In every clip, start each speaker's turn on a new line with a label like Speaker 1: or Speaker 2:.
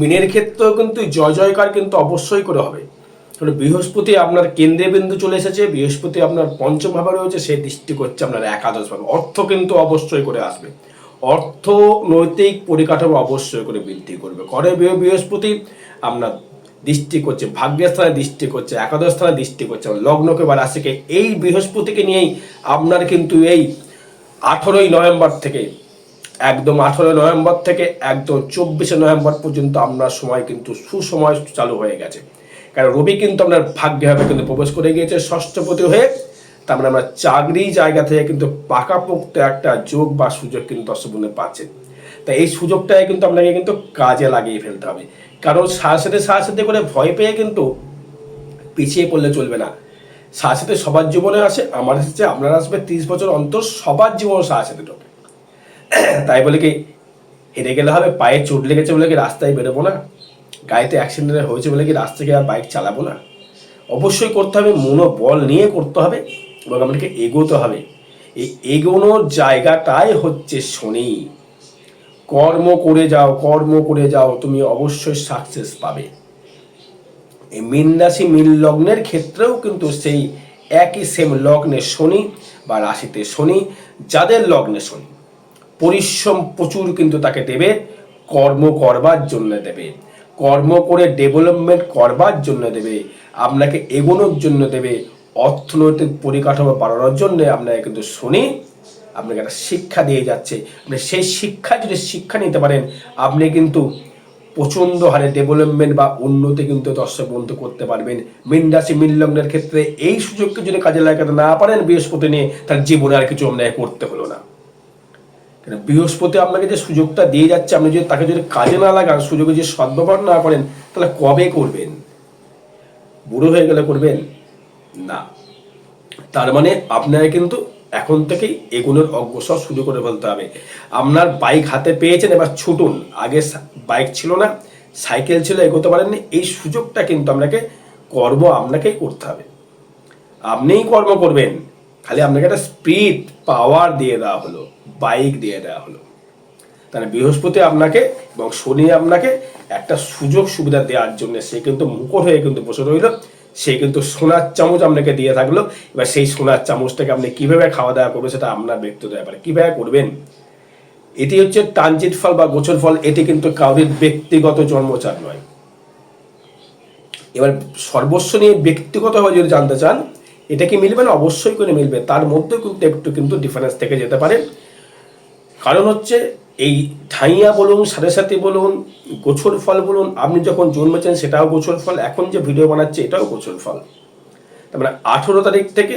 Speaker 1: মিনের ক্ষেত্রেও কিন্তু জয় জয়কার কিন্তু অবশ্যই করে হবে। কারণ বৃহস্পতি আপনার কেন্দ্রে বিন্দু চলে এসেছে, বৃহস্পতি আপনার পঞ্চম ভাবে রয়েছে সে দৃষ্টি করছে আপনার একাদশ ভাবে। অর্থ কিন্তু অবশ্যই করে আসবে। অর্থনৈতিক পরিকাঠামো অবশ্যই করে বৃদ্ধি করবে। করে বৃহ- বৃহস্পতি আপনার দৃষ্টি করছে, ভাগ্যের স্থানে দৃষ্টি করছে, একাদশ স্থানে দৃষ্টি করছে লগ্নকে বা রাশিকে। এই বৃহস্পতিকে নিয়েই আপনার কিন্তু এই আঠেরোই নভেম্বর থেকে একদম আঠেরোই নভেম্বর থেকে একদম চব্বিশে নভেম্বর পর্যন্ত আপনার সময় কিন্তু সুসময় চালু হয়ে গেছে। কারণ রবি কিন্তু আপনার ভাগ্যভাবে কিন্তু প্রবেশ করে গিয়েছে ষষ্ঠপতি হয়ে। তার মানে আমরা চাকরি জায়গা থেকে কিন্তু পাকাপোক্ত একটা যোগ বা সুযোগ কিন্তু দর্শক বন্ধু পাচ্ছেন তাই এই সুযোগটাই কিন্তু আপনাকে কিন্তু কাজে লাগিয়ে ফেলতে হবে। কারণ সাথে সাথে করে ভয় পেয়ে কিন্তু পিছিয়ে পড়লে চলবে না। সাথে সবার জীবনে আসে, আমার এসেছে আপনার আসবে তিরিশ বছর অন্তর সবার জীবনে সাথে ঢোকে। তাই বলে কি হেরে গেলে হবে, পায়ে চোট লেগেছে বলে কি রাস্তায় বেরোবো না? গাড়িতে অ্যাক্সিডেন্ট হয়েছে বলে কি রাস্তা থেকে আর বাইক চালাবো না? অবশ্যই করতে হবে মনোবল নিয়ে করতে হবে, এবং আমাদেরকে এগোতে হবে। এই এগোনোর জায়গাটাই হচ্ছে শনি। কর্ম করে যাও, কর্ম করে যাও, তুমি অবশ্যই সাকসেস পাবে। এই মীন রাশি মীন লগ্নের ক্ষেত্রেও কিন্তু সেই একই সেম লগ্নে শনি বা রাশিতে শনি, যাদের লগ্নে শনি। পরিশ্রম প্রচুর কিন্তু তাকে দেবে, কর্ম করবার জন্য দেবে। কর্ম করে ডেভেলপমেন্ট করবার জন্য দেবে, আপনাকে এগোনোর জন্য দেবে, অর্থনৈতিক পরিকাঠামো বাড়ানোর জন্য আপনাকে কিন্তু শনি আপনাকে একটা শিক্ষা দিয়ে যাচ্ছে। আপনি সেই শিক্ষা যদি শিক্ষা নিতে পারেন, আপনি কিন্তু প্রচণ্ড হারে ডেভেলপমেন্ট বা উন্নতি কিন্তু দর্শক বন্ধু করতে পারবেন। মীন রাশি, মীন লগ্নের ক্ষেত্রে এই সুযোগকে যদি কাজে লাগাতে না পারেন বৃহস্পতি নিয়ে, তার জীবনে আর কিছু আপনাকে করতে হলো না। কেন? বৃহস্পতি আপনাকে যে সুযোগটা দিয়ে যাচ্ছে, আপনি যদি তাকে যদি কাজে না লাগান, সুযোগে যদি সদ্ব্যবহার না করেন, তাহলে কবে করবেন? বুড়ো হয়ে গেলে করবেন? না। তার মানে আপনাকে কিন্তু এখন থেকেই এগুলোর অগ্রসর শুরু করে ফেলতে হবে। আপনার বাইক হাতে পেয়েছেন, এবার ছুটুন। আগে বাইক ছিল না, সাইকেল ছিল, এগোতে পারেননি। এই সুযোগটা কিন্তু আপনাকে, কর্ম আপনাকেই করতে হবে। আপনিই কর্ম করবেন। খালি আপনাকে একটা স্পিড, পাওয়ার দিয়ে দেওয়া হলো। বাইক দিয়ে দেওয়া হলো। তাহলে বৃহস্পতি আপনাকে এবং শনি আপনাকে একটা সুযোগ সুবিধা দেওয়ার জন্য সে কিন্তু মুখর হয়ে কিন্তু বসে রইল, সে কিন্তু সোনার চামচ আপনাকে দিয়ে থাকল। এবার সেই সোনার চামচটাকে আপনি কীভাবে খাওয়া দাওয়া করবেন সেটা আপনার ব্যক্তিগত ব্যাপার। কীভাবে করবেন? এটি হচ্ছে ট্রানজিট ফল বা গোচর ফল, এটি কিন্তু কাউরির ব্যক্তিগত জন্মচার নয়। এবার সর্বস্ব নিয়ে ব্যক্তিগতভাবে যদি জানতে চান, এটা কি মিলবে না? অবশ্যই করে মিলবে। তার মধ্যে কিন্তু একটু কিন্তু ডিফারেন্স থেকে যেতে পারে। কারণ হচ্ছে এই ঠাইয়া বলুন সাথে সাথে বলুন গোছর ফল বলুন, আপনি যখন জন্মেছেন সেটাও গোছর ফল, এখন যে ভিডিও বানাচ্ছে এটাও গোছর ফল। তার মানে আঠেরো তারিখ থেকে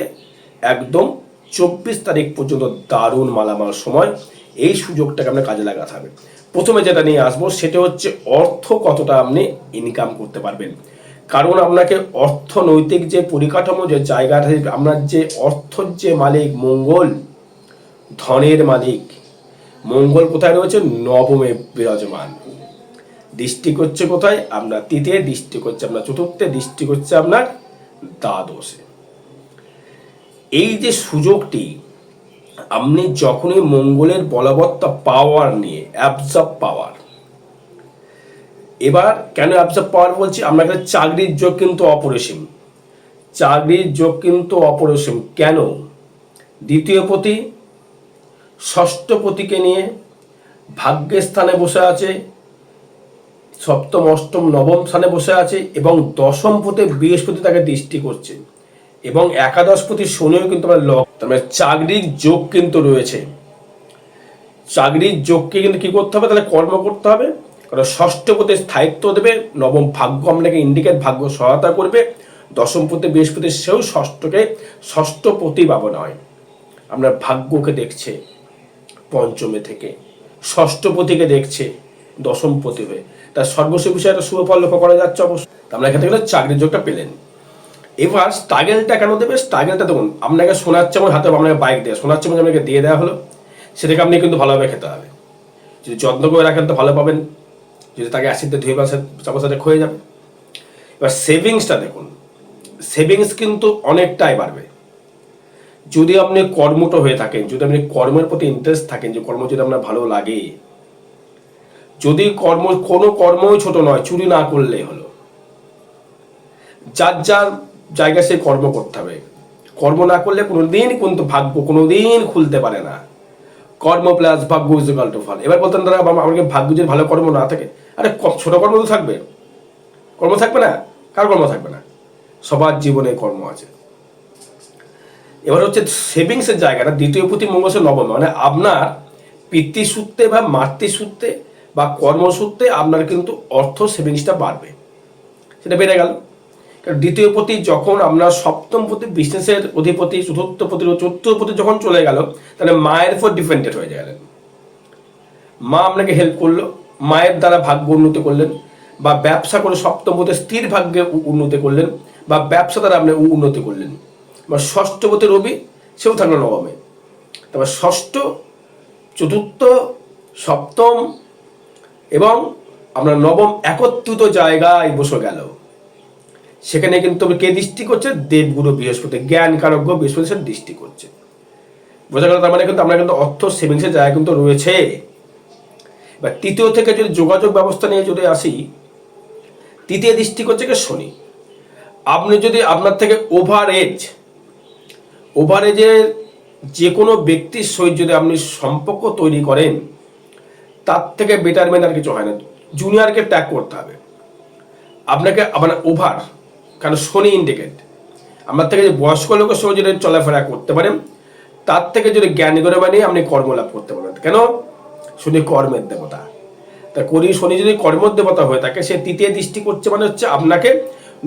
Speaker 1: একদম চব্বিশ তারিখ পর্যন্ত দারুণ মালামাল সময়, এই সুযোগটাকে আপনার কাজে লাগাতে হবে। প্রথমে যেটা নিয়ে আসব, সেটা হচ্ছে অর্থ কতটা আপনি ইনকাম করতে পারবেন। কারণ আপনাকে অর্থনৈতিক যে পরিকাঠামো, যে জায়গাটা, আপনার যে অর্থর যে মালিক, মঙ্গল, ধনের মালিক মঙ্গল কোথায় রয়েছে? নবমে বিরাজমান। দৃষ্টি করছে কোথায়? আপনার তৃতীয় দৃষ্টি করছে আপনার চতুর্থে দৃষ্টি করছে আপনার দ্বাদশে। এই যে সুযোগটি, আপনি যখনই মঙ্গলের বলবত্তা পাওয়ার নিয়ে অ্যাবজর্ব পাওয়ার এবার কেন অ্যাবজর্ব পাওয়ার বলছি? আমরা এখানে চাকরির যোগ কিন্তু অপরিসীম। চাকরির যোগ কিন্তু অপরিসীম। কেন? দ্বিতীয় পতি ষষ্ঠ পতিকে নিয়ে ভাগ্যের স্থানে বসে আছে, সপ্তম, অষ্টম, নবম স্থানে বসে আছে এবং দশম পথে বৃহস্পতি তাকে দৃষ্টি করছে এবং একাদশ পতি শনিও কিন্তু আমার লক তার মানে চাকরির যোগ কিন্তু রয়েছে। চাকরির যোগকে কিন্তু কি করতে হবে? তাহলে কর্ম করতে হবে। কারণ ষষ্ঠ পথে স্থায়িত্ব দেবে, নবম ভাগ্য আপনাকে ইন্ডিকেট ভাগ্য সহায়তা করবে, দশম পথে বৃহস্পতি সেও ষষ্ঠকে ষষ্ঠ পতি ভাবনা হয়। আপনার ভাগ্যকে দেখছে। পঞ্চমে থেকে। ষষ্ঠপতিকে দেখছে দশমপতি হয়ে তার সর্বস্ব বিষয়ে একটা শুভ ফল লক্ষ্য করা যাচ্ছে অবশ্য। তা আমরা এখান থেকে চাকরির যোগটা পেলেন। এবার স্ট্রাগেলটা কেন দেবে? স্ট্রাগেলটা দেখুন, আপনাকে সোনার চামচ হাতে আপনাকে বাইক দেয়। সোনার চামচ আপনাকে দিয়ে দেওয়া হলো। সেটাকে আপনি কিন্তু ভালোভাবে খেতে হবে। যদি যত্ন করে রাখেন তো ভালো পাবেন। যদি তাকে অ্যাসিডে ধুয়ে বা চামচ সাথে ক্ষয়ে যাবে। এবার সেভিংসটা দেখুন। সেভিংস কিন্তু অনেকটাই বাড়বে। যদি আপনি কর্মটা হয়ে থাকেন, যদি আপনি কর্মের প্রতি ইন্টারেস্ট থাকেন, যে কর্ম যদি আপনার ভালো লাগে, যদি কর্ম, কোনো কর্মই ছোট নয়, চুরি না করলে হলো। যার যার জায়গায় সে কর্ম করতে হবে। কর্ম না করলে কোনোদিন কিন্তু ভাগ্য, কোনোদিন খুলতে পারে না। কর্ম প্লাস ভাগ্য ইজ ইকাল টু ফল। এবার বলতেন দাদা আমাকে ভাগ্য যদি ভালো কর্ম না থাকে? আরে ছোট কর্ম তো থাকবে। কর্ম থাকবে না? কার কর্ম থাকবে না? সবার জীবনে কর্ম আছে। এবার হচ্ছে সেভিংসের জায়গাটা, দ্বিতীয় প্রতি মঙ্গল নবম মানে আপনার পিতৃসূত্রে বা মাতৃসূত্রে বা কর্মসূত্রে আপনার কিন্তু অর্থ সেভিংসটা বাড়বে। সেটা বেড়ে গেল। দ্বিতীয় পতি যখন আপনার সপ্তম পতি বিজনেসের অধিপতি, চতুর্থ পতি চতুর্থ পতি যখন চলে গেল, তাহলে মায়ের উপর ডিপেন্ডেন্ট হয়ে গেলেন। মা আপনাকে হেল্প করল, মায়ের দ্বারা ভাগ্য উন্নতি করলেন বা ব্যবসা করে সপ্তম পথে স্থির ভাগ্যে উন্নতি করলেন বা ব্যবসা দ্বারা আপনি উন্নতি করলেন। বা ষষ্ঠ পথে রবি, সেও থাকল নবমে। তারপর ষষ্ঠ, চতুর্থ, সপ্তম এবং আপনার নবম একত্রিত জায়গায় বসে গেল। সেখানে কিন্তু কে দৃষ্টি করছে? দেবগুরু বৃহস্পতি জ্ঞান কারজ্ঞ বৃহস্পতি সে দৃষ্টি করছে। বোঝা গেল তার মানে কিন্তু আমরা কিন্তু অর্থ সেভিংসের জায়গা কিন্তু রয়েছে। বা তৃতীয় থেকে যদি যোগাযোগ ব্যবস্থা নিয়ে যদি আসি, তৃতীয় দৃষ্টি করছে কি? শনি। আপনি যদি আপনার থেকে ওভার এজ ওভার এজের যে কোনো ব্যক্তির সহিত যদি আপনি সম্পর্ক তৈরি করেন, তার থেকে বেটারমেন্ট আর কিছু হয় না। জুনিয়রকে ত্যাগ করতে হবে। আপনাকে মানে ওভার কারণ শনি ইন্ডিকেট আপনার থেকে যে বয়স্ক লোকের সঙ্গে যদি চলাফেরা করতে পারেন, তার থেকে যদি জ্ঞান করে বানিয়ে আপনি কর্ম লাভ করতে পারবেন কেন? শনি কর্মের দেবতা। তা করি, শনি যদি কর্মের দেবতা হয়ে থাকে, সে তৃতীয় দৃষ্টি করছে মানে হচ্ছে আপনাকে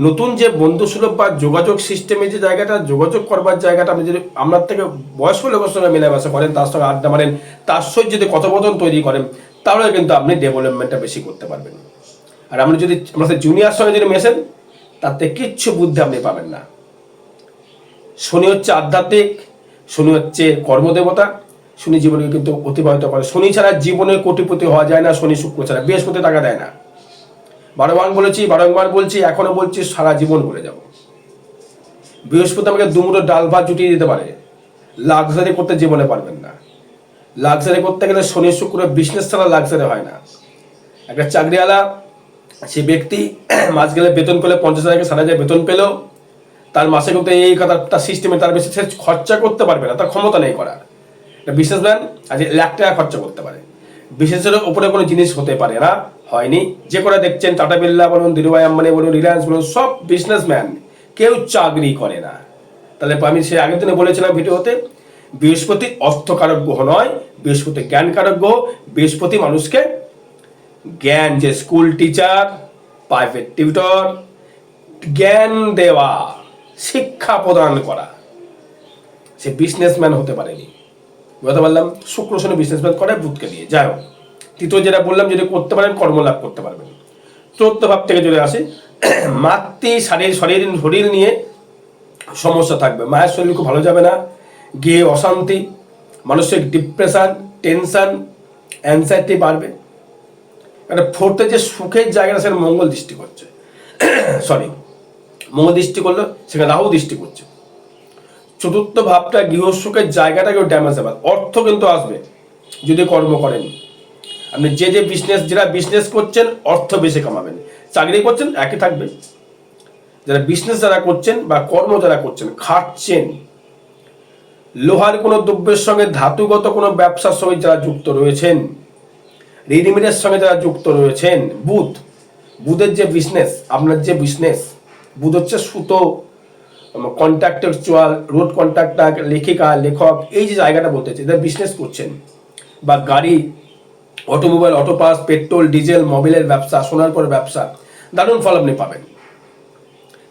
Speaker 1: নতুন যে বন্ধু সুলভ বা যোগাযোগ সিস্টেমে যে জায়গাটা, যোগাযোগ করবার জায়গাটা, আপনি যদি আপনার থেকে বয়স্ক লোকের সঙ্গে মেলামেশা করেন, তার সঙ্গে আড্ডা মারেন, তার সঙ্গে যদি কথোপকথন তৈরি করেন, তাহলে কিন্তু আপনি ডেভেলপমেন্টটা বেশি করতে পারবেন। আর আপনি যদি আমাদের জুনিয়র সঙ্গে যদি মেশেন, তাতে কিচ্ছু বুদ্ধি আপনি পাবেন না। শনি হচ্ছে আধ্যাত্মিক, শনি হচ্ছে কর্মদেবতা, শনি জীবনে কিন্তু অতিবাহিত করে। শনি ছাড়া জীবনে কোটিপতি হওয়া যায় না, শনি শুক্র ছাড়া বৃহস্পতি টাকা দেয় না। বারবার বলেছি, বারংবার বলছি, এখনও বলছি, সারা জীবন বলে যাব। বৃহস্পতি আমাকে দুমুটো ডাল ভাত জুটিয়ে দিতে পারে। লাক্সারি করতে জীবনে পারবেন না। লাক্সারি করতে গেলে শনি, শুক্র বিজনেস ছাড়া লাক্সারি হয় না। একটা চাকরিওয়ালা, সে ব্যক্তি, মাস গেলে বেতন পেলে পঞ্চাশ হাজার ষাট হাজার বেতন পেলেও তার মাসে কিন্তু এই কথা, তার সিস্টেমে তার বেশি সে খরচা করতে পারবে না, তার ক্ষমতা নেই করার। বিজনেসম্যান আজ লাখ টাকা খরচা করতে পারে। বিশেষের উপরে কোনো জিনিস হতে পারে না। হয়নি। যে করে দেখছেন টাটা বিল্লা বলুন, ধীরুভাই আম্বানি বলুন, রিলায়েন্স বলুন, সব বিজনেসম্যান কেউ চাকরি করে না। তাহলে আমি সে আগের দিনে বলেছিলাম ভিডিওতে, বৃহস্পতি অর্থকারক নয়, বৃহস্পতি জ্ঞানকারক গ্রহ বৃহস্পতি মানুষকে জ্ঞান যে স্কুল টিচার প্রাইভেট টিউটর জ্ঞান দেওয়া, শিক্ষা প্রদান করা, সে বিজনেসম্যান হতে পারেনি। বুঝতে পারলাম? শুক্র শনি বিজনেসম্যান করে, বুধকে দিয়ে যাই হোক। তৃতীয় যেটা বললাম যদি করতে পারেন কর্মলাভ করতে পারবেন। চতুর্থ ভাব থেকে যদি আসে, মাতৃ শরীর শরীর শরীর নিয়ে সমস্যা থাকবে। মায়ের শরীর খুব ভালো যাবে না গিয়ে অশান্তি, মানসিক ডিপ্রেশান টেনশন অ্যাংজাইটি বাড়বে। একটা ফোর্থে যে সুখের জায়গাটা, সেটা মঙ্গল দৃষ্টি করছে। সরি মঙ্গল দৃষ্টি করল, সেখানে রাহু দৃষ্টি করছে। চতুর্থ ভাবটা গৃহসুখের জায়গাটাকেও ড্যামেজ হবে অর্থ কিন্তু আসবে, যদি কর্ম করেন। আপনি যে যে বিজনেস যারা বিজনেস করছেন, অর্থ বেশি কামাবেন। চাকরি করছেন, একই থাকবে। যারা বিজনেস যারা করছেন বা কর্ম যারা করছেন, খাটছেন, লোহার কোনো দ্রব্যের সঙ্গে ধাতুগত কোনো ব্যবসার সঙ্গে যারা যুক্ত রয়েছেন রেডিমেডের সঙ্গে যারা যুক্ত রয়েছেন বুধ বুধের যে বিজনেস আপনার যে বিজনেস বুধ হচ্ছে সুতো কন্ট্রাক্টেকচুয়াল রোড কন্ট্রাক্টার লেখিকা, লেখক, এই যে জায়গাটা বলতে চাই, যারা বিজনেস করছেন বা গাড়ি automobile auto parts petrol, diesel, মোবিলের ব্যবসা, সোনার পর ব্যবসা, দারুণ ফল আপনি পাবেন।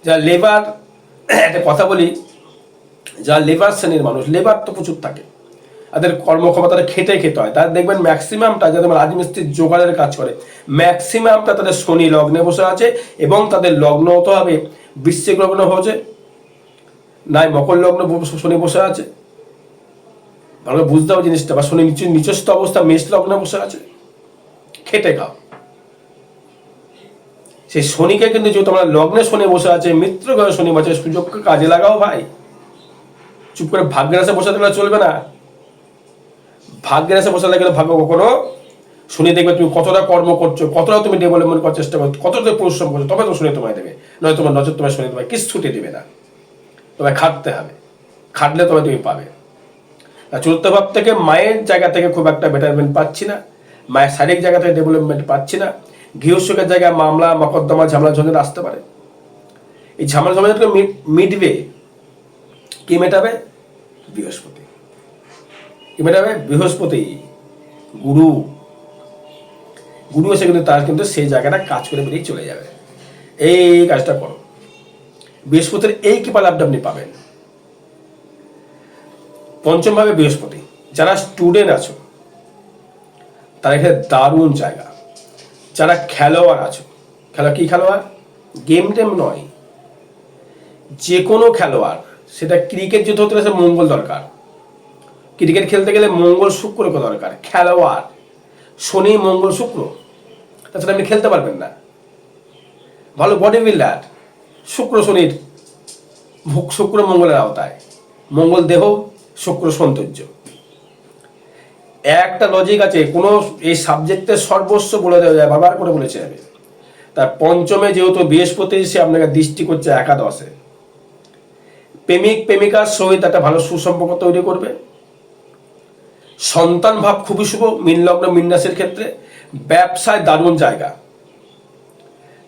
Speaker 1: যা লেবার, একটা কথা বলি, যা লেবার শ্রেণির মানুষ, লেবার তো প্রচুর থাকে। তাদের কর্মক্ষমতাটা খেটে খেতে হয়। তাদের দেখবেন ম্যাক্সিমামটা যাদের রাজমিস্ত্রির জোগাড়ের কাজ করে, ম্যাক্সিমামটা তাদের শনি লগ্নে বসে আছে এবং তাদের লগ্ন হতে হবে বৃশ্চিক লগ্ন হচ্ছে, নাই মকর লগ্ন শনি বসে আছে। ভালো বুঝতে হবে জিনিসটা, বা শনি নিচু নিচস্থ অবস্থা, মেষ লগ্নে বসে আছে। খেটে খাও। সেই শনিকে কিন্তু যেহেতু আমরা লগ্নে শনি বসে আছে, মিত্র ঘরে শনি বসে সুযোগকে কাজে লাগাও ভাই। চুপ করে ভাগ্যের আসে বসে থাকলে চলবে না। ভাগ্যের আসে বসে থাকলে ভাগ্য কখনো শুনে দেখবে তুমি কতটা কর্ম করছ, কতটা তুমি ডেভেলপমেন্ট করার চেষ্টা করছ, কতটা তুমি পরিশ্রম করছ, তবে তো শুনে তোমায় দেবে। নয় তোমার নজর তোমায় শুনে তোমায় ছুটে দেবে না। তোমায় খাটতে হবে। খাটলে তবে তুমি পাবে। চতুর্থ ভাব থেকে মায়ের জায়গা থেকে খুব একটা বেটারমেন্ট পাচ্ছি না। মায়ের শারীরিক জায়গা থেকে ডেভেলপমেন্ট পাচ্ছি না। গৃহসুখের জায়গায় মামলা, মকদ্দমা, ঝামেলা ঝঞ্ঝাট আসতে পারে। এই ঝামেলা ঝঞ্ঝাটকে মিট- মিটবে কি মেটাবে? বৃহস্পতি। কি মেটাবে? বৃহস্পতি। গুরু। গুরু এসে কিন্তু তার কিন্তু সেই জায়গাটা কাজ করে বেরিয়ে চলে যাবে। এই কাজটা করো। বৃহস্পতির এই কৃপা লাভটা আপনি পাবেন। পঞ্চমভাবে বৃহস্পতি। যারা স্টুডেন্ট আছো তারা এখানে দারুণ জায়গা। যারা খেলোয়াড় আছো খেলা কি খেলোয়াড়? গেম টেম নয়। যে কোনো খেলোয়াড়, সেটা ক্রিকেট যদি হতে গেলে মঙ্গল দরকার। ক্রিকেট খেলতে গেলে মঙ্গল শুক্রকে দরকার? খেলোয়াড়। শনি, মঙ্গল, শুক্র। তাছাড়া আপনি খেলতে পারবেন না। ভালো বডি বিল্ডার শুক্র, শনির শুক্র, মঙ্গলের আওতায়। মঙ্গল দেহ শুক্র সৌন্দর্য। একটা লজিক আছে, কোনো এই সাবজেক্টের সর্বস্ব বলে দেওয়া যায়, বারবার করে বলেছে আমি। তার পঞ্চমে যেহেতু বৃহস্পতি, সে আপনাকে দৃষ্টি করছে একাদশে। প্রেমিক, প্রেমিকার সহিত একটা ভালো সুসম্পর্ক তৈরি করবে। সন্তান ভাব খুবই শুভ, মিনলগ্ন মিন্নাসের ক্ষেত্রে ব্যবসায় দারুণ জায়গা।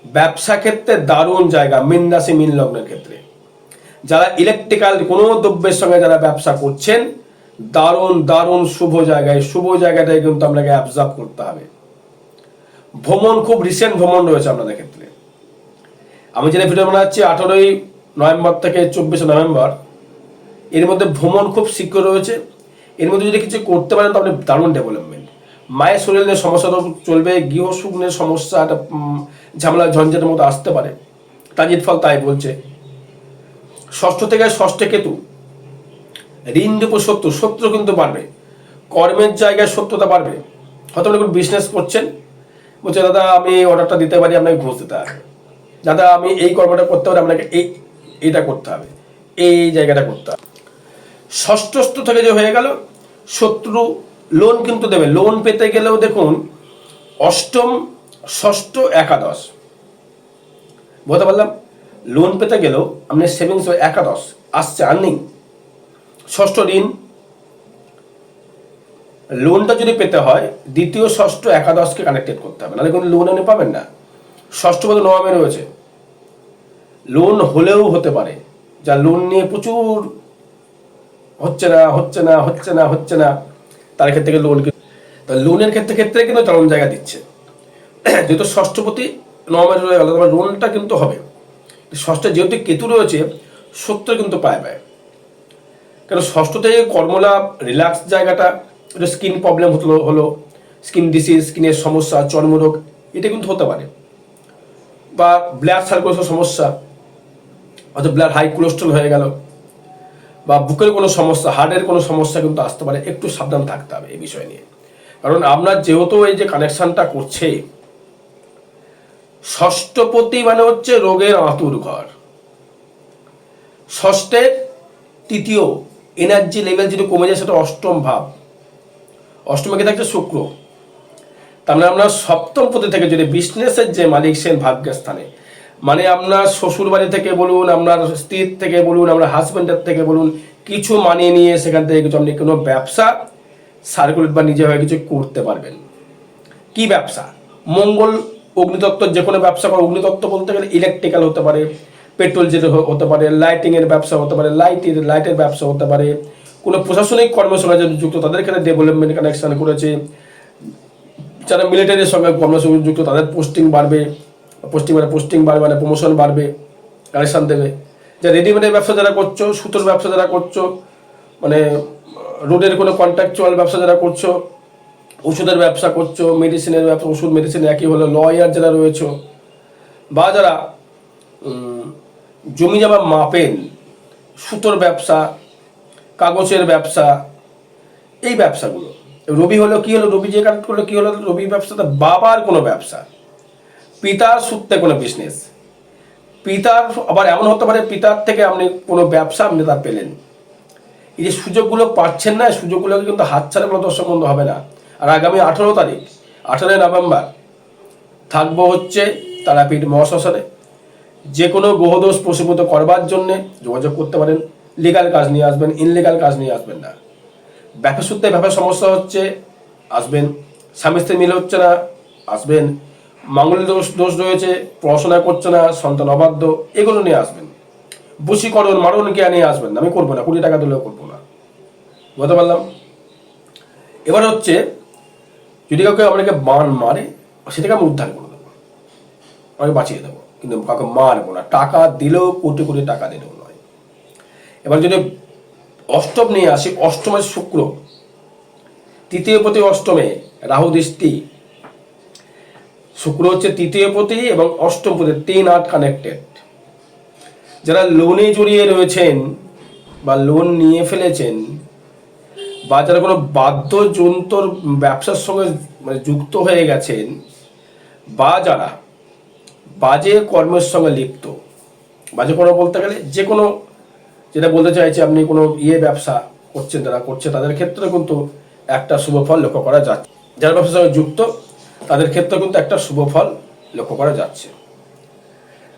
Speaker 1: ব্যবসা ক্ষেত্রে দারুণ জায়গা মিন্নাসি মিনলগ্নের ক্ষেত্রে। যারা ইলেকট্রিক্যাল কোনো দ্রব্যের সঙ্গে যারা ব্যবসা করছেন, দারুণ দারুণ শুভ জায়গায়, শুভ জায়গাটায় কিন্তু আপনাকে অবজার্ভ করতে হবে। ভ্রমণ, খুব রিসেন্ট ভ্রমণ রয়েছে আপনাদের ক্ষেত্রে। আমি যেটা ভিডিও বানাচ্ছি, আঠারোই নভেম্বর থেকে চব্বিশে নভেম্বর। এর মধ্যে ভ্রমণ খুব শীঘ্র রয়েছে। এর মধ্যে যদি কিছু করতে পারেন তো আপনি দারুণ ডেভেলপমেন্ট মায়ের শরীর নিয়ে সমস্যা তো চলবে গৃহসুখ নিয়ে সমস্যা, একটা ঝামেলা, ঝঞ্ঝাটের মতো আসতে পারে। তাজিদ ফল তাই বলছে। ষষ্ঠ থেকে ষষ্ঠে কেতু। ঋণ দেবো শত্রু শত্রু কিন্তু বাড়বে। কর্মের জায়গায় সত্যতা বাড়বে। হয়তো আপনি বিজনেস করছেন। বলছে, দাদা, আমি অর্ডারটা দিতে পারি, আপনাকে ঘুষ দিতে হবে। দাদা, আমি এই কর্মটা করতে পারি, আপনাকে এই, এইটা করতে হবে। এই জায়গাটা করতে হবে। ষষ্ঠস্থ থেকে যে হয়ে গেল, শত্রু লোন কিন্তু দেবে। লোন পেতে গেলেও দেখুন, অষ্টম, ষষ্ঠ, একাদশ। বলতে পারলাম? লোন পেতে গেলেও আপনি সেভিংস একাদশ, আসছে আর্নিং ষষ্ঠ ঋণ লোনটা যদি পেতে হয়, দ্বিতীয়, ষষ্ঠ, একাদশকে কানেক্টেড করতে হবে। নাহলে কোনো লোন আপনি পাবেন না। ষষ্ঠ পদ নবমে রয়েছে। লোন হলেও হতে পারে। যা লোন নিয়ে প্রচুর হচ্ছে না হচ্ছে না হচ্ছে না হচ্ছে না, তার ক্ষেত্রে থেকে লোন তা লোনের ক্ষেত্রে ক্ষেত্রে কিন্তু চরম জায়গা দিচ্ছে। যেহেতু ষষ্ঠপতি নবমের লোনটা কিন্তু হবে। ষষ্ঠে যেহেতু কেতু রয়েছে সত্য কিন্তু পায় পায়। কেন ষষ্ঠ থেকে কর্মলাভ রিল্যাক্স জায়গাটা, এটা স্কিন প্রবলেম হতো, হলো স্কিন ডিসিজ স্কিনের সমস্যা, চর্মরোগ, এটা কিন্তু হতে পারে। বা ব্লাড সার্কুলেশন সমস্যা, হয়তো ব্লাড হাই কোলেস্ট্রল হয়ে গেল, বা বুকের কোনো সমস্যা হার্টের কোনো সমস্যা কিন্তু আসতে পারে, একটু সাবধান থাকতে হবে এই বিষয় নিয়ে। কারণ আপনার যেহেতু এই যে কানেকশানটা করছে ষষ্ঠপতি মানে হচ্ছে রোগের আঁতুর ঘর। ষষ্ঠের তৃতীয় এনার্জি লেভেল যদি কমে যায়, সেটা অষ্টম ভাব। অষ্টমে থাকছে? শুক্র। তার মানে আপনার সপ্তম পতি থেকে যদি বিজনেসের যে মালিক সেন ভাগ্যের স্থানে। মানে আপনার শ্বশুর বাড়ি থেকে বলুন আপনার স্ত্রীর থেকে বলুন আপনার হাজব্যান্ডের থেকে বলুন, কিছু মানিয়ে নিয়ে সেখান থেকে কিছু আপনি কোনো ব্যবসা সার্কুলেট বা নিজে হয়ে কিছু করতে পারবেন। কি ব্যবসা? মঙ্গল অগ্নিতত্ত্ব যে কোনো ব্যবসা করে অগ্নিতত্ত্ব বলতে গেলে ইলেকট্রিক্যাল হতে পারে পেট্রোল যেটা হতে পারে লাইটিংয়ের ব্যবসা হতে পারে লাইটের লাইটের ব্যবসা হতে পারে। কোনো প্রশাসনিক কর্মের সঙ্গে যুক্ত, তাদের এখানে ডেভেলপমেন্ট কানেকশন করেছে। যারা মিলিটারির সঙ্গে কর্মের যুক্ত, তাদের পোস্টিং বাড়বে পোস্টিং মানে পোস্টিং বাড়বে মানে প্রমোশন বাড়বে কানেকশন দেবে। যা রেডিমেডের ব্যবসা যারা করছ, সুতোর ব্যবসা যারা করছ মানে রোডের কোনো কন্ট্রাকচুয়াল ব্যবসা যারা করছ ওষুধের ব্যবসা করছ মেডিসিনের ব্যবসা, ওষুধ মেডিসিন একই হলো লয়ার যারা রয়েছে বা যারা জমি জমা মাপেন, সুতোর ব্যবসা, কাগজের ব্যবসা, এই ব্যবসাগুলো। রবি হলো, কি হলো, রবি যে কাজ করল, কি হলো রবি ব্যবসাটা বাবার কোনো ব্যবসা। পিতার সূত্রে কোনো বিজনেস পিতার আবার এমন হতে পারে, পিতার থেকে আপনি কোনো ব্যবসা আপনি তা পেলেন। এই যে সুযোগগুলো পাচ্ছেন না সুযোগগুলোকে কিন্তু হাতছাড়া কোনো দর্শক বন্ধ হবে না। আর আগামী আঠেরো তারিখ, আঠারোই নভেম্বর থাকব হচ্ছে তারাপীঠ মহাশ্মশানে। যে কোনো গ্রহদোষ প্রশীভূত করবার জন্যে যোগাযোগ করতে পারেন লিগাল কাজ নিয়ে আসবেন ইনলিগাল কাজ নিয়ে আসবেন না। ব্যবসা সূত্রে ব্যবসা সমস্যা হচ্ছে, আসবেন, স্বামী স্ত্রী মিলে হচ্ছে না, আসবেন মাঙ্গলিক দোষ দোষ রয়েছে, পড়াশোনা করছে না, সন্তান অবাধ্য, এগুলো নিয়ে আসবেন। বশীকরণ, মারণ জ্ঞান নিয়ে আসবেন আমি করব না, কুড়ি টাকা দিলেও করব না। বুঝতে পারলাম? এবার হচ্ছে যদি কাউকে আপনাকে বান মারে সেটাকে আমি উদ্ধার করে দেবো। আমি বাঁচিয়ে দেবো। কিন্তু কাউকে মারবো না। টাকা দিলেও কোটি কোটি টাকা দিলেও নয়। এবার যদি অষ্টম নিয়ে আসি, অষ্টমে শুক্র। তৃতীয় প্রতি অষ্টমে রাহু দৃষ্টি। শুক্র হচ্ছে তৃতীয় প্রতি এবং অষ্টম প্রতি তিন আট কানেক্টেড যারা লোনে জড়িয়ে রয়েছেন বা লোন নিয়ে ফেলেছেন বা যারা কোনো বাদ্যযন্ত্র ব্যবসার সঙ্গে মানে যুক্ত হয়ে গেছেন বা যারা বাজে কর্মের সঙ্গে লিপ্ত, বাজে কর্ম বলতে গেলে যে কোনো যেটা বলতে চাইছে আপনি কোনো ইয়ে ব্যবসা করছেন, যারা করছে তাদের ক্ষেত্রে কিন্তু একটা শুভ ফল লক্ষ্য করা যাচ্ছে। যারা ব্যবসার সঙ্গে যুক্ত, তাদের ক্ষেত্রে কিন্তু একটা শুভ ফল লক্ষ্য করা যাচ্ছে।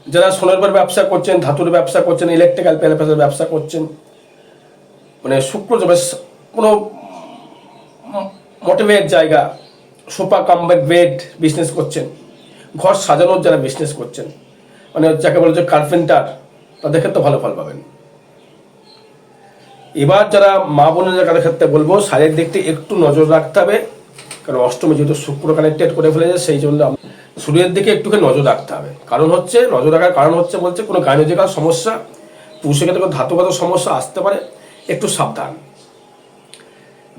Speaker 1: যারা সোনার ব্যবসা করছেন, ধাতুর ব্যবসা করছেন ইলেকট্রিক্যাল প্যালেপেসের ব্যবসা করছেন মানে শুক্র কোনো মোটিভেট জায়গা সোফা কাম্বেট বেড বিজনেস করছেন, ঘর সাজানোর যারা বিজনেস করছেন মানে যাকে বলে যে কার্পেন্টার তাদের ক্ষেত্রে ভালো ফল পাবেন। এবার যারা মা বোনের কাদের ক্ষেত্রে বলব শারীরিক দিক থেকে একটু নজর রাখতে হবে, কারণ অষ্টমী যেহেতু শুক্র কানেক্টেড করে ফেলেছে, সেই জন্য শরীরের দিকে একটুখানি নজর রাখতে হবে। কারণ হচ্ছে, নজর রাখার কারণ হচ্ছে বলছে কোনো গাইনোজিক্যাল সমস্যা, পুরুষের ক্ষেত্রে ধাতুগত সমস্যা আসতে পারে, একটু সাবধান।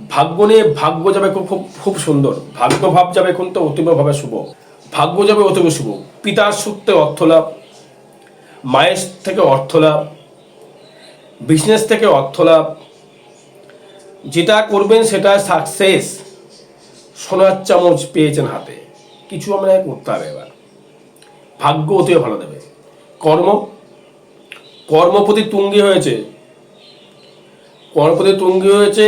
Speaker 1: ভাগ্য নিয়ে ভাগ্য যাবে খুব খুব সুন্দর। ভাগ্য ভাব যাবে কিন্তু অতীবভাবে শুভ। ভাগ্য যাবে অতীব শুভ। পিতার সূত্রে অর্থ লাভ, মায়ের থেকে অর্থ লাভ বিজনেস থেকে অর্থ লাভ। যেটা করবেন সেটা সাকসেস সোনার চামচ পেয়েছেন হাতে। কিছু আমরা করতে হবে এবার। ভাগ্য অতীব ভালো দেবে। কর্ম, কর্মপতি তুঙ্গি হয়েছে। কর্মপতি তুঙ্গি হয়েছে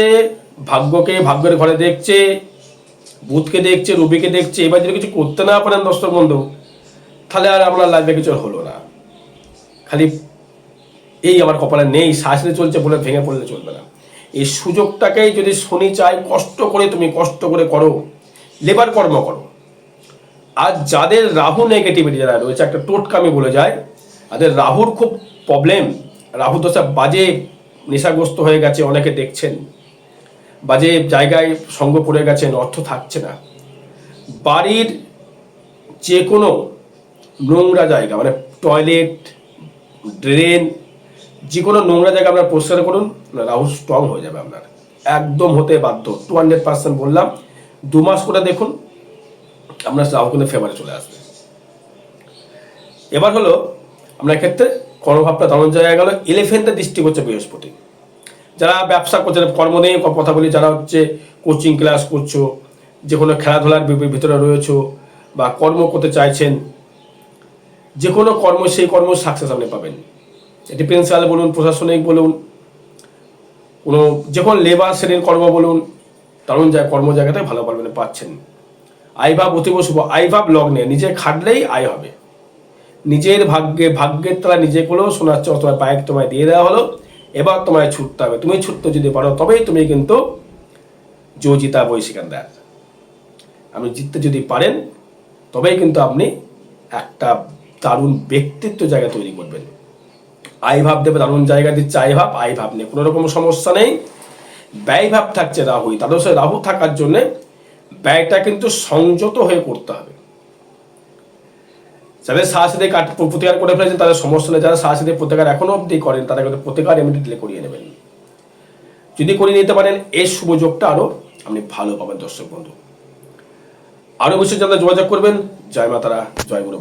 Speaker 1: ভাগ্যকে ভাগ্যের ঘরে দেখছে বুধকে দেখছে, রবিকে দেখছে, এবার যদি কিছু করতে না পারেন দর্শক বন্ধু, তাহলে আর আপনার লাইফে কিছু হলো না। খালি এই আমার কপালে নেই শাসনে চলছে বলে ভেঙে পড়লে চলবে না। এই সুযোগটাকেই যদি শনি চাই কষ্ট করে তুমি কষ্ট করে করো, লেবার কর্ম করো। আর যাদের রাহু নেগেটিভিটি যারা রয়েছে, একটা টোটকা আমি বলে যায় তাদের রাহুর খুব প্রবলেম রাহু দশা বাজে, নেশাগ্রস্ত হয়ে গেছে, অনেকে দেখছেন। বাজে জায়গায় সঙ্গ পড়ে গেছেন, অর্থ থাকছে না। বাড়ির যে কোনো নোংরা জায়গা মানে টয়লেট, ড্রেন যে কোনো নোংরা জায়গা আপনার পরিষ্কার করুন রাহু স্ট্রং হয়ে যাবে আপনার। একদম হতে বাধ্য টু হান্ড্রেড পার্সেন্ট বললাম। দু মাস করে দেখুন, আপনার রাহু কিন্তু ফেভারে চলে আসবে। এবার হলো আপনার ক্ষেত্রে কর্মভাবটা তেমন জায়গায় গেল এলিফেন্টের দৃষ্টি করছে বৃহস্পতি। যারা ব্যবসা করছে কর্ম নিয়ে কথা বলি, যারা হচ্ছে কোচিং ক্লাস করছ, যে কোনো খেলাধুলার ভিতরে রয়েছো বা কর্ম করতে চাইছেন, যে কোনো কর্ম, সেই কর্ম সাকসেস আপনি পাবেন। এটি প্রিন্সিপাল বলুন, প্রশাসনিক বলুন, কোনো যে কোনো লেবার শ্রেণির কর্ম বলুন তেমন যায় কর্ম জায়গাতে ভালো পারবেন, পাচ্ছেন। আইভাব অতীব শুভ, আইভাব লগ্নে, নিজে খাটলেই আয় হবে। নিজের ভাগ্যে, ভাগ্যের তারা নিজে করলেও শোনাচ্ছে তোমার বাইক তোমায় দিয়ে দেওয়া হলো। এবার তোমায় ছুটতে হবে। তুমি ছুটতে যদি পারো, তবেই তুমি কিন্তু জজিতা বই সিকান্দার আপনি জিততে যদি পারেন, তবেই কিন্তু আপনি একটা দারুণ ব্যক্তিত্ব জায়গা তৈরি করবেন। আই ভাব দেবে, দারুণ জায়গা দিচ্ছে আই ভাব আই ভাব নেই। কোনো রকম সমস্যা নেই। ব্যয় ভাব থাকছে রাহুই। তাদের সাথে রাহু থাকার জন্যে ব্যয়টা কিন্তু সংযত হয়ে করতে হবে। যাদের সাহসীদের কাট প্রতিকার করে ফেলেছেন, তাদের সমস্যা নেই। যারা সাহসীদের প্রতিকার এখনও অবধি করেন তাদের কিন্তু প্রতিকার ইমিডিয়েটলি করিয়ে নেবেন। যদি করিয়ে নিতে পারেন এই সুযোগটা আরও আপনি ভালো পাবেন, দর্শক বন্ধু। আরও কিছু জানতে যোগাযোগ করবেন। জয় মাতারা, জয় গুরু